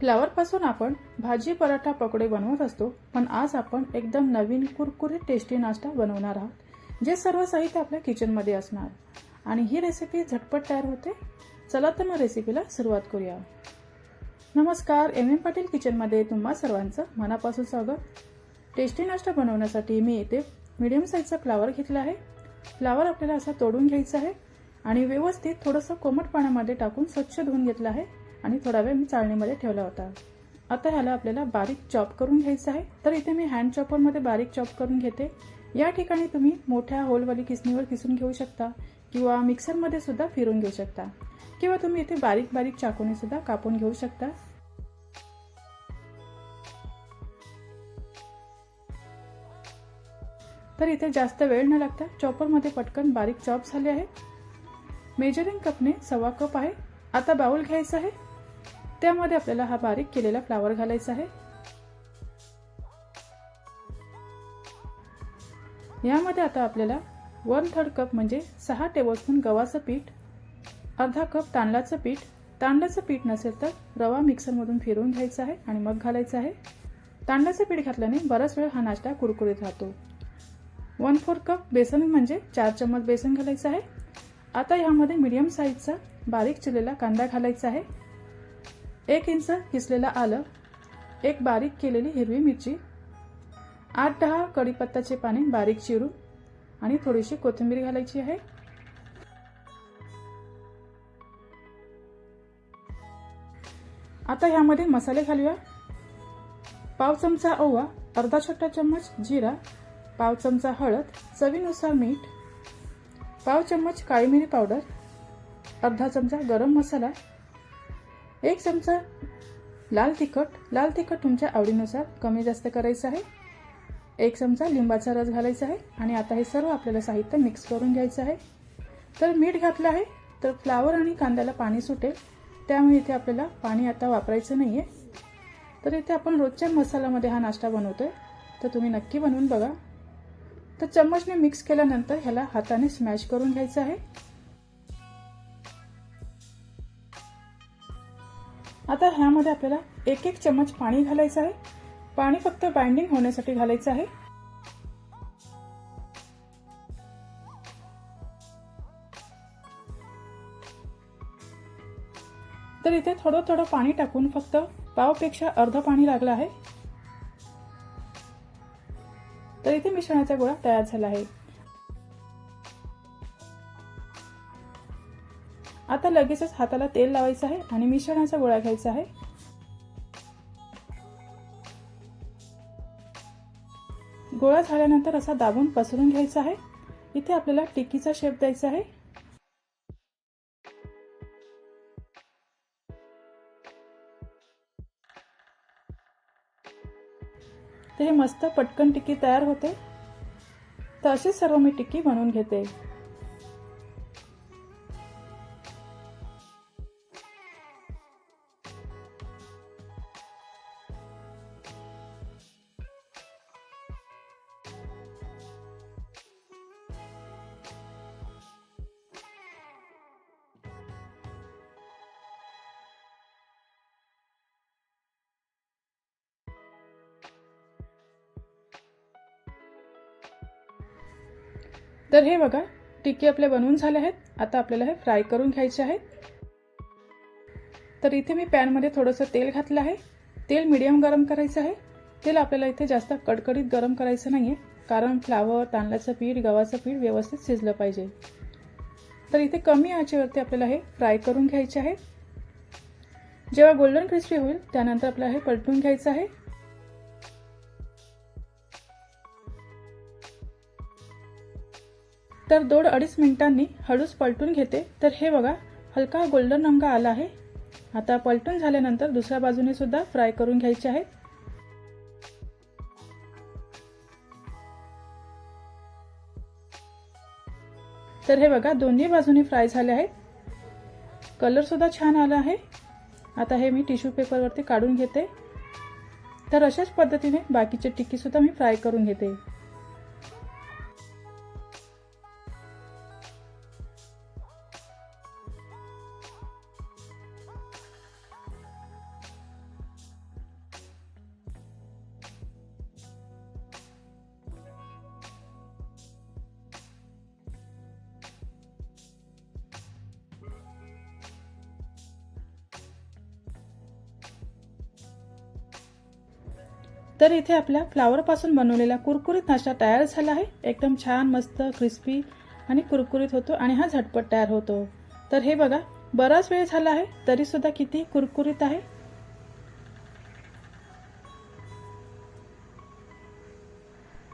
फ्लावरपासून आपण भाजी पराठा पकोडे बनवत असतो पण आज आपण एकदम नवीन कुरकुरीत टेस्टी नाश्ता बनवणार आहोत जे सर्व साहित्य आपल्या किचनमध्ये असणार. आणि ही रेसिपी झटपट तयार होते. चला तर मग रेसिपीला सुरुवात करूया. नमस्कार एम एम पाटील किचनमध्ये तुम्हा सर्वांचं मनापासून स्वागत. टेस्टी नाश्ता बनवण्यासाठी मी येथे मिडियम साईजचा फ्लावर घेतला आहे. फ्लावर आपल्याला असा तोडून घ्यायचा आहे आणि व्यवस्थित थोडंसं कोमट पाण्यामध्ये टाकून स्वच्छ धुवून घेतलं आहे. आणि थोडा वेळ मी चाळणीमध्ये ठेवला होता. आता ह्याला आपल्याला बारीक चॉप करून घ्यायचं आहे. तर इथे मी हँड चॉपरमध्ये बारीक चॉप करून घेते. या ठिकाणी तुम्ही मोठ्या होलवाली किसणीवर किसून घेऊ शकता किंवा मिक्सरमध्ये सुद्धा फिरून घेऊ शकता. किंवा तुम्ही इथे बारीक बारीक चाकूने सुद्धा कापून घेऊ शकता. तर इथे जास्त वेळ न लागता चॉपरमध्ये पटकन बारीक चॉप झाले आहे. मेजरिंग कपने सव्वा कप आहे. आता बाउल घ्यायचा आहे. त्यामध्ये आपल्याला हा बारीक केलेला फ्लावर घालायचा आहे. यामध्ये आता आपल्याला वन थर्ड कप म्हणजे सहा टेबलस्पून गव्हाचं पीठ अर्धा कप तांदळाचं पीठ तांदळाचं पीठ नसेल तर रवा मिक्सरमधून फिरवून घ्यायचा आहे आणि मग घालायचं आहे. तांदळाचं पीठ घातल्याने बराच वेळ हा नाश्ता कुरकुरीत राहतो. वन फोर कप बेसन म्हणजे चार चम्मच बेसन घालायचं आहे. आता ह्यामध्ये मीडियम साईजचा बारीक चिरलेला कांदा घालायचा आहे. एक इंच किसलेला आलं? एक बारीक केलेली हिरवी मिरची. आठ दहा कढीपत्ताचे पाने बारीक चिरून आणि थोडीशी कोथिंबीर घालायची आहे. आता ह्यामध्ये मसाले घालूया. पाव चमचा ओवा अर्धा छोटा चम्मच जिरा पाव चमचा हळद चवीनुसार मीठ पाव चम्मच काळी मिरी पावडर अर्धा चमचा गरम मसाला एक चमचा लाल तिखट. लाल तिखट तुमच्या आवडीनुसार कमी जास्त करायचं आहे. एक चमचा लिंबाचा रस घालायचा आहे आणि आता हे सर्व आपल्याला साहित्य मिक्स करून घ्यायचं आहे. तर मीठ घातलं आहे. तर फ्लावर आणि कांद्याला पाणी सुटेल. त्यामुळे इथे आपल्याला पाणी आता वापरायचं नाही आहे तर इथे आपण रोजच्या मसाल्यामध्ये हा नाश्ता बनवतो आहे तर तुम्ही नक्की बनवून बघा. तर चम्मचने मिक्स केल्यानंतर ह्याला हाताने स्मॅश करून घ्यायचं आहे. आता ह्यामध्ये आपल्याला एक एक चम्मच पाणी घालायचं आहे. पाणी फक्त बाइंडिंग होण्यासाठी घालायचं आहे. तर इथे थोडं थोडं पाणी टाकून फक्त पावपेक्षा अर्ध पाणी लागलं आहे. तर इथे मिश्रणाचा गोळा तयार झाला आहे. आता लगेचच हाताला तेल लावायचं आहे आणि मिश्रणाचा गोळा घ्यायचा आहे. गोळा झाल्यानंतर असा दाबून पसरून घ्यायचा आहे. इथे आपल्याला टिक्कीचा शेप द्यायचा आहे. तर हे मस्त पटकन टिक्की तयार होते. तर अशीच सर्व मी टिक्की बनवून घेते. तर हे बघा टिक्की आपले बनवून झाले आहेत. आता आपल्याला हे फ्राय करून घ्यायचे आहेत. तर इथे मी पॅनमध्ये थोडंसं तेल घातलं आहे. तेल मिडियम गरम करायचं आहे. तेल आपल्याला इथे जास्त कडकडीत गरम करायचं नाही आहे कारण फ्लावर तांदळाचं पीठ गव्हाचं पीठ व्यवस्थित शिजलं पाहिजे. तर इथे कमी आचेवरती आपल्याला हे फ्राय करून घ्यायचे आहे. जेव्हा गोल्डन क्रिस्पी होईल त्यानंतर आपल्याला हे पलटून घ्यायचं आहे. तर दोन अडीच मिनिटांनी हळूच पलटून घेते. तर हे बघा हलका गोल्डन रंग आला आहे. आता पलटून झाल्यानंतर दुसऱ्या बाजूने सुद्धा फ्राय करून घ्यायचे आहेत. तर हे बघा दोन्ही बाजूने फ्राय झाले आहेत. कलर सुद्धा छान आला आहे. आता हे मी टिश्यू पेपरवरती काढून घेते. तर अशाच पद्धतीने बाकीचे टिक्की सुद्धा मी फ्राय करून घेते. तर इथे आपल्या फ्लावरपासून बनवलेला कुरकुरीत नाश्ता तयार झाला आहे. एकदम छान मस्त क्रिस्पी आणि कुरकुरीत होतो आणि हा झटपट तयार होतो. तर हे बघा बराच वेळ झाला आहे तरीसुद्धा किती कुरकुरीत आहे.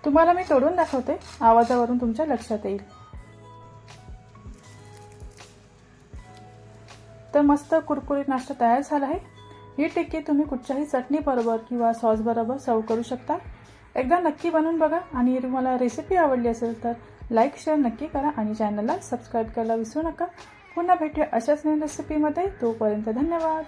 तुम्हाला मी तोडून दाखवते आवाजावरून तुमच्या लक्षात येईल. तर मस्त कुरकुरीत नाश्ता तयार झाला आहे. ही टिक्की तुम्ही कुठच्याही चटणी बरोबर किंवा सॉस बरोबर सर्व करू शकता. एकदा नक्की बनवून बघा आणि तुम्हाला रेसिपी आवडली असेल तर लाईक शेअर नक्की करा आणि चॅनलला सबस्क्राईब करायला विसरू नका. पुन्हा भेटूया अशाच नवीन रेसिपीमध्ये तोपर्यंत धन्यवाद.